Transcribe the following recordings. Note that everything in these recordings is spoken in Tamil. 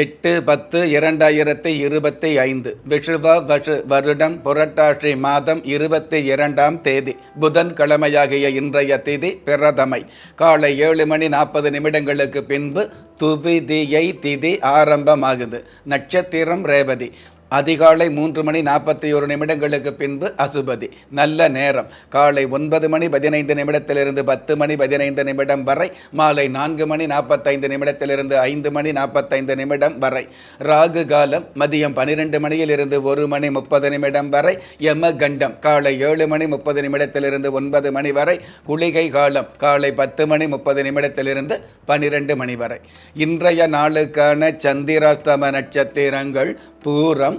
எட்டு பத்து இரண்டாயிரத்தி இருபத்தி ஐந்து விஷுவ வஷு வருடம் புரட்டாசி மாதம் இருபத்தி இரண்டாம் தேதி புதன் கிழமையாகிய இன்றைய திதி பிரதமை. காலை ஏழு மணி நாற்பது நிமிடங்களுக்கு பின்பு துவிதியை திதி ஆரம்பமாகுது. நட்சத்திரம் ரேவதி. அதிகாலை மூன்று மணி நாற்பத்தி ஒரு நிமிடங்களுக்கு பின்பு அசுபதி. நல்ல நேரம். காலை ஒன்பது மணி பதினைந்து நிமிடத்திலிருந்து பத்து மணி பதினைந்து நிமிடம் வரை மாலை நான்கு மணி நாற்பத்தைந்து நிமிடத்திலிருந்து ஐந்து மணி நாற்பத்தைந்து நிமிடம் வரை. ராகு காலம் மதியம் பன்னிரெண்டு மணியிலிருந்து ஒரு மணி முப்பது நிமிடம் வரை யம கண்டம் காலை ஏழு மணி முப்பது நிமிடத்திலிருந்து ஒன்பது மணி வரை குளிகை காலம் காலை பத்து மணி முப்பது நிமிடத்திலிருந்து பனிரெண்டு மணி வரை. இன்றைய நாளுக்கான சந்திராஸ்தம நட்சத்திரங்கள் பூரம்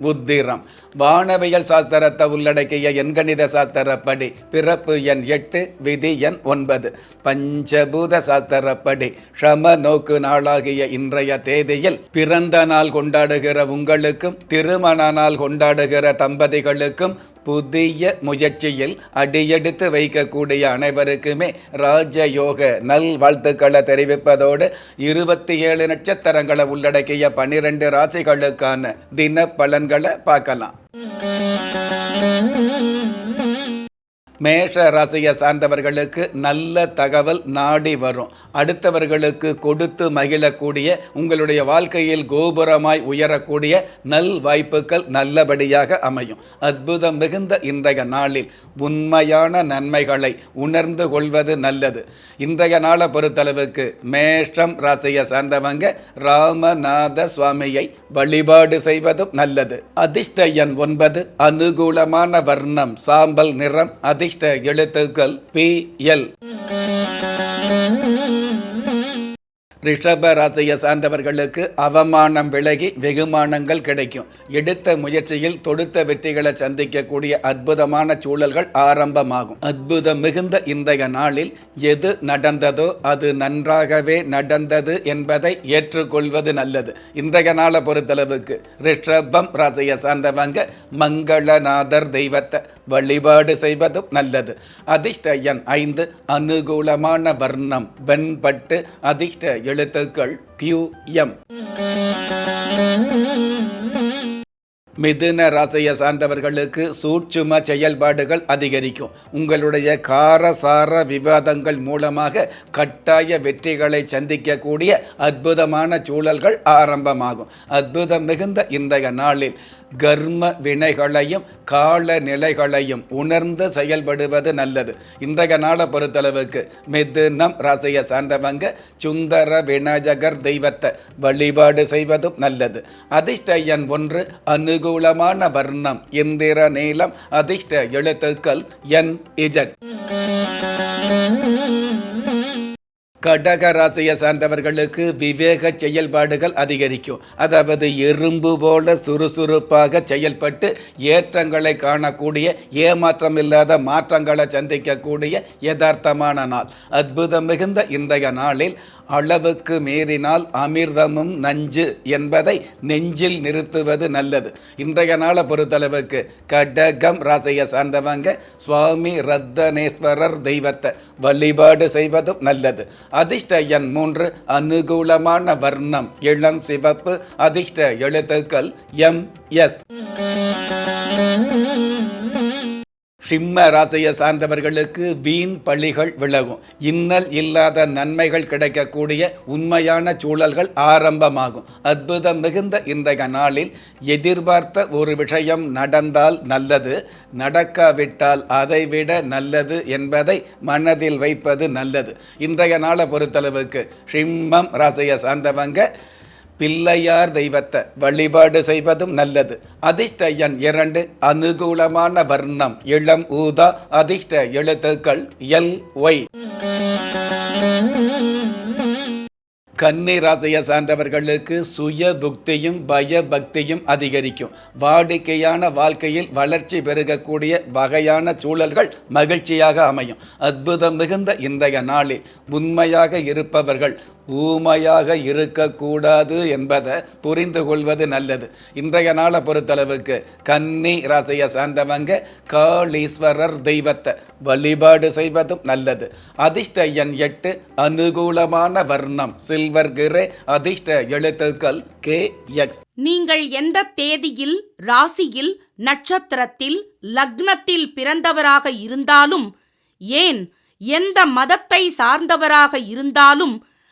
உத்திரம். வானவியல் சாஸ்திரத்தை உள்ளடக்கிய எண்கணித சாஸ்திரப்படி பிறப்பு எண் எட்டு விதி எண் ஒன்பது. பஞ்சபூத சாஸ்திரப்படி ஷம நோக்கு நாளாகிய இன்றைய தேதியில் பிறந்த நாள் கொண்டாடுகிற உங்களுக்கும் திருமண நாள் கொண்டாடுகிற தம்பதிகளுக்கும் புதிய முயற்சியில் அடியெடுத்து வைக்கக்கூடிய அனைவருக்குமே ராஜயோக நல் வாழ்த்துக்களை தெரிவிப்பதோடு இருபத்தி ஏழு நட்சத்திரங்களை உள்ளடக்கிய பன்னிரண்டு ராசிகளுக்கான தின பலன்கள் பார்க்கலாம். மேஷ ராசியை சார்ந்தவர்களுக்கு நல்ல தகவல் நாடி வரும். அடுத்தவர்களுக்கு கொடுத்து மகிழக்கூடிய உங்களுடைய வாழ்க்கையில் கோபுரமாய் உயரக்கூடிய நல் வாய்ப்புகள் நல்லபடியாக அமையும். அற்புதம் மிகுந்த இன்றைய நாளில் உண்மையான நன்மைகளை உணர்ந்து கொள்வது நல்லது. இன்றைய நாளை பொறுத்தளவுக்கு மேஷம் ராசியை சார்ந்தவங்க ராமநாத சுவாமியை வழிபாடு செய்வதும் நல்லது. அதிர்ஷ்ட எண் ஒன்பது அனுகூலமான வர்ணம் சாம்பல் நிறம் அதிர்ஷ்ட எழுத்துக்கள் பி எல் ரிஷப ராசியை சார்ந்தவர்களுக்கு அவமானம் விலகி வெகுமானங்கள் கிடைக்கும். எடுத்த முயற்சியில் தொடுத்த வெற்றிகளை சந்திக்கக்கூடிய அற்புதமான சூழல்கள் ஆரம்பமாகும். அற்புதம் மிகுந்த இன்றைய நாளில் எது நடந்ததோ அது நன்றாகவே நடந்தது என்பதை ஏற்றுக்கொள்வது நல்லது. இன்றைய நாளை பொறுத்தளவுக்கு ரிஷபம் ராசியை சார்ந்தவங்க மங்களநாதர் தெய்வத்தை வழிபாடு செய்வதும் நல்லது. அதிர்ஷ்ட எண் ஐந்து அனுகூலமான வர்ணம் வெண்பட்டு அதிர்ஷ்ட எழுத்துக்கள் கியூ எம். மிதுன ராசியை சார்ந்தவர்களுக்கு சூட்சும செயல்பாடுகள் அதிகரிக்கும். உங்களுடைய காரசார விவாதங்கள் மூலமாக கட்டாய வெற்றிகளை சந்திக்கக்கூடிய அற்புதமான சூழல்கள் ஆரம்பமாகும். அற்புதம் மிகுந்த இன்றைய நாளில் கர்ம வினைகளையும் கால நிலைகளையும் உணர்ந்து செயல்படுவது நல்லது. இன்றைய நாளை பொறுத்தளவுக்கு மிதுனம் ராசியை சார்ந்தவங்க சுந்தர விநாயகர் தெய்வத்தை வழிபாடு செய்வதும் நல்லது. அதிர்ஷ்ட எண் ஒன்று அனுகூலமான வர்ணம் இந்திர நீளம் அதிர்ஷ்ட எழுத்துக்கள் என் இஜட். கடக ராசியை சார்ந்தவர்களுக்கு விவேக செயல்பாடுகள் அதிகரிக்கும். அதாவது எறும்பு போல சுறுசுறுப்பாக செயல்பட்டு ஏற்றங்களை காணக்கூடிய ஏமாற்றம் இல்லாத மாற்றங்களை சந்திக்கக்கூடிய யதார்த்தமான நாள். அற்புதம் மிகுந்த இன்றைய நாளில் அளவுக்கு மீறினால் அமிர்தமும் நஞ்சு என்பதை நெஞ்சில் நிறுத்துவது நல்லது. இன்றைய நாளை பொறுத்தளவுக்கு கடகம் ராசியை சார்ந்தவங்க சுவாமி ரத்தனேஸ்வரர் தெய்வத்தை வழிபாடு செய்வதும் நல்லது. அதிர்ஷ்ட எண் மூன்று அனுகூலமான வர்ணம் இளம் சிவப்பு அதிர்ஷ்ட எழுத்துக்கள் எம் எஸ் சிம்ம ராசியை சார்ந்தவர்களுக்கு வீண் பழிகள் விலகும். இன்னல் இல்லாத நன்மைகள் கிடைக்கக்கூடிய உண்மையான சூழல்கள் ஆரம்பமாகும். அற்புதம் மிகுந்த இன்றைய நாளில் எதிர்பார்த்த ஒரு விஷயம் நடந்தால் நல்லது நடக்காவிட்டால் அதைவிட நல்லது என்பதை மனதில் வைப்பது நல்லது. இன்றைய நாளை பொறுத்தளவுக்கு சிம்மம் ராசியை சார்ந்தவங்க பிள்ளையார் தெய்வத்தை வழிபாடு செய்வதும் நல்லது. அதிர்ஷ்ட எண் இரண்டு அனுகூலமான வர்ணம். இளம் ஊதா அதிர்ஷ்ட எழுத்துக்கள் எல் ஒய். கன்னி ராசியை சார்ந்தவர்களுக்கு சுய புக்தியும் பய பக்தியும் அதிகரிக்கும். வாடிக்கையான வாழ்க்கையில் வளர்ச்சி பெருகக்கூடிய வகையான சூழல்கள் மகிழ்ச்சியாக அமையும். அற்புதம் மிகுந்த இன்றைய நாளில் உண்மையாக இருப்பவர்கள் ஊமையாக இருக்கக்கூடாது என்பதை புரிந்து கொள்வது நல்லது. இன்றைய நாளை பொறுத்தளவுக்கு கன்னி ராசியை சார்ந்தவங்க காளீஸ்வரர் தெய்வத்தை வழிபாடு செய்வதும் நல்லது. அதிர்ஷ்ட எண் எட்டு அனுகூலமான வர்ணம் சில்வர் கிரே அதிர்ஷ்ட எழுத்துக்கள் கே எக்ஸ். நீங்கள் எந்த தேதியில் ராசியில் நட்சத்திரத்தில் லக்னத்தில் பிறந்தவராக இருந்தாலும் ஏன் எந்த மதத்தை சார்ந்தவராக இருந்தாலும்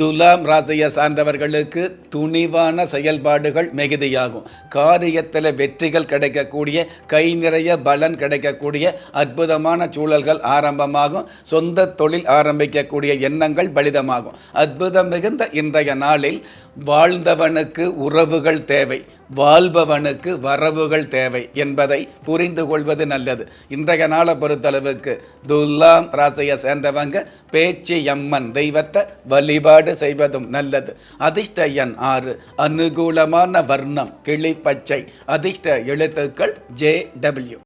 துலாம் ராசியை சார்ந்தவர்களுக்கு துணிவான செயல்பாடுகள் மிகுதியாகும். காரியத்தில் வெற்றிகள் கிடைக்கக்கூடிய கை நிறைய பலன் கிடைக்கக்கூடிய அற்புதமான சூழல்கள் ஆரம்பமாகும். சொந்த தொழில் ஆரம்பிக்கக்கூடிய எண்ணங்கள் பலிதமாகும். அற்புதம் மிகுந்த இன்றைய நாளில் வாழ்ந்தவனுக்கு உறவுகள் தேவை. வாழ்பவனுக்கு வரவுகள் தேவை என்பதை புரிந்து கொள்வது நல்லது. இன்றைய நாளை பொறுத்தளவுக்கு துலாம் ராசியை சேர்ந்தவங்க பேச்சு எம்மன் தெய்வத்தை வழிபாடு செய்வதும் நல்லது. அதிர்ஷ்ட எண் ஆறு அனுகூலமான வர்ணம் கிளி பச்சை. அதிர்ஷ்ட எழுத்துக்கள் ஜே டபிள்யூ.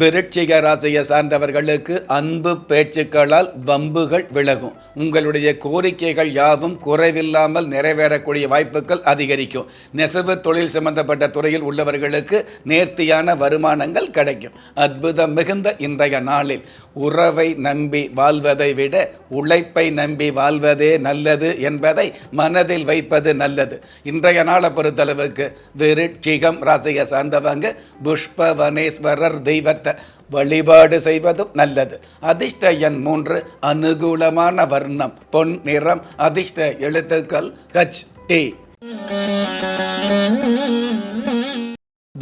விருட்சிக ராசியை சார்ந்தவர்களுக்கு அன்பு பேச்சுக்களால் வம்புகள் விலகும். உங்களுடைய கோரிக்கைகள் யாவும் குறைவில்லாமல் நிறைவேறக்கூடிய வாய்ப்புகள் அதிகரிக்கும். நெசவு தொழில் சம்பந்தப்பட்ட துறையில் உள்ளவர்களுக்கு நேர்த்தியான வருமானங்கள் கிடைக்கும். அற்புதம் மிகுந்த இன்றைய நாளில். உறவை நம்பி வாழ்வதை விட உழைப்பை நம்பி வாழ்வதே நல்லது என்பதை மனதில் வைப்பது நல்லது. இன்றைய நாளை பொறுத்தளவுக்கு விருட்சிகம் ராசியை சார்ந்தவங்க புஷ்பவனேஸ்வரர் தெய்வத்தை வழிபாடு செய்வதும் நல்லது. அதிர்ஷ்ட எண் மூன்று அனுகூலமான வர்ணம் பொன் நிறம் அதிர்ஷ்ட எழுத்துக்கள் ஹச் டி.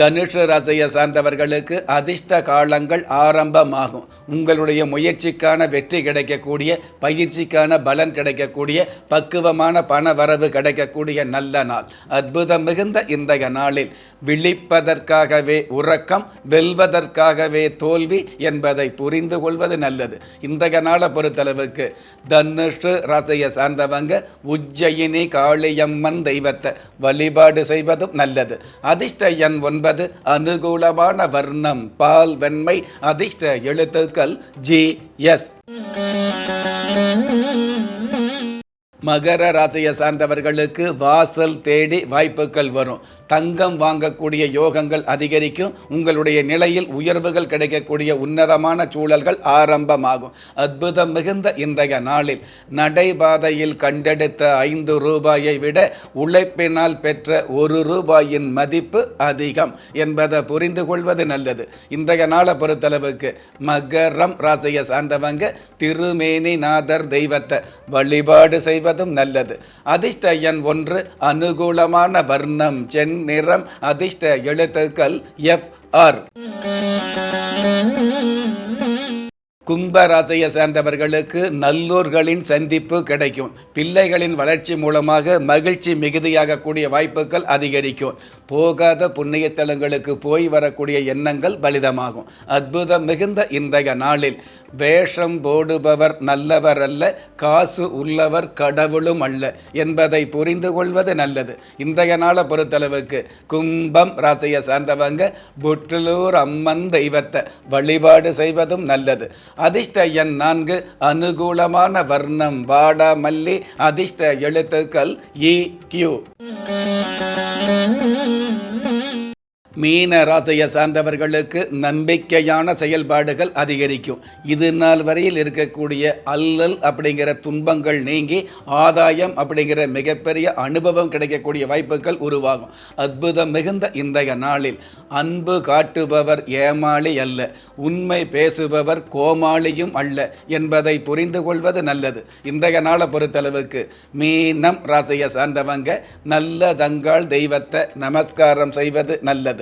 தனுஷ ராசியை சார்ந்தவர்களுக்கு அதிர்ஷ்ட காலங்கள் ஆரம்பமாகும். உங்களுடைய முயற்சிக்கான வெற்றி கிடைக்கக்கூடிய பயிற்சிக்கான பலன் கிடைக்கக்கூடிய பக்குவமான பண வரவு கிடைக்கக்கூடிய நல்ல நாள். அற்புதம் மிகுந்த இன்றைய நாளில் விழிப்பதற்காகவே உறக்கம் வெல்வதற்காகவே தோல்வி என்பதை புரிந்து கொள்வது நல்லது. இன்றைய நாளை பொறுத்தளவுக்கு தனுஷு ராசியை சார்ந்தவங்க உஜ்ஜயினி காளியம்மன் தெய்வத்தை வழிபாடு செய்வதும் நல்லது. அதிர்ஷ்ட எண் ஒன்பது அனுகூலமான வர்ணம் பால் வெண்மை அதிர்ஷ்ட எழுத்துக்கள் ஜி எஸ் மகர ராசியை சார்ந்தவர்களுக்கு வாசல் தேடி வாய்ப்புகள் வரும். தங்கம் வாங்கக்கூடிய யோகங்கள் அதிகரிக்கும். உங்களுடைய நிலையில் உயர்வுகள் கிடைக்கக்கூடிய உன்னதமான சூழல்கள் ஆரம்பமாகும். அற்புதம் மிகுந்த இன்றைய நாளில் நடைபாதையில் கண்டெடுத்த ஐந்து ரூபாயை விட உழைப்பினால் பெற்ற ஒரு ரூபாயின் மதிப்பு அதிகம் என்பதை புரிந்து கொள்வது நல்லது. இன்றைய நாளை பொறுத்தளவுக்கு மகரம் ராசியை சார்ந்தவங்க திருமேனிநாதர் தெய்வத்தை வழிபாடு செய்வதும் நல்லது. அதிர்ஷ்ட எண் ஒன்று அனுகூலமான வர்ணம் செந் நிறம் அதிர்ஷ்ட எழுத்துக்கள் எஃப் ஆர். கும்பராசையை சேர்ந்தவர்களுக்கு நல்லோர்களின் சந்திப்பு கிடைக்கும். பிள்ளைகளின் வளர்ச்சி மூலமாக மகிழ்ச்சி மிகுதியாகக்கூடிய வாய்ப்புகள் அதிகரிக்கும். போகாத புண்ணியத்தலங்களுக்கு போய் வரக்கூடிய எண்ணங்கள் பலிதமாகும். அற்புதம் மிகுந்த இன்றைய நாளில் வேஷம் போடுபவர் நல்லவர் அல்ல காசு உள்ளவர் கடவுளும் அல்ல என்பதை புரிந்து கொள்வது நல்லது. இன்றைய நாளை பொறுத்தளவுக்கு கும்பம் ராசையை சார்ந்தவங்க புற்றலூர் அம்மன் தெய்வத்தை வழிபாடு செய்வதும் நல்லது. அதிர்ஷ்ட எண் நான்கு அனுகூலமான வர்ணம் வாடா மல்லி அதிர்ஷ்ட எழுத்துக்கள் இ கியூ. மீன ராசியை சார்ந்தவர்களுக்கு நம்பிக்கையான செயல்பாடுகள் அதிகரிக்கும். இது நாள் வரையில் இருக்கக்கூடிய அல்லல் அப்படிங்கிற துன்பங்கள் நீங்கி ஆதாயம் அப்படிங்கிற மிகப்பெரிய அனுபவம் கிடைக்கக்கூடிய வாய்ப்புகள் உருவாகும். அற்புதம் மிகுந்த இன்றைய நாளில் அன்பு காட்டுபவர் ஏமாளி அல்ல உண்மை பேசுபவர் கோமாளியும் அல்ல என்பதை புரிந்து கொள்வது நல்லது. இன்றைய நாளை பொறுத்தளவுக்கு மீனம் ராசியை சார்ந்தவங்க நல்ல தங்காள் தெய்வத்தை நமஸ்காரம் செய்வது நல்லது.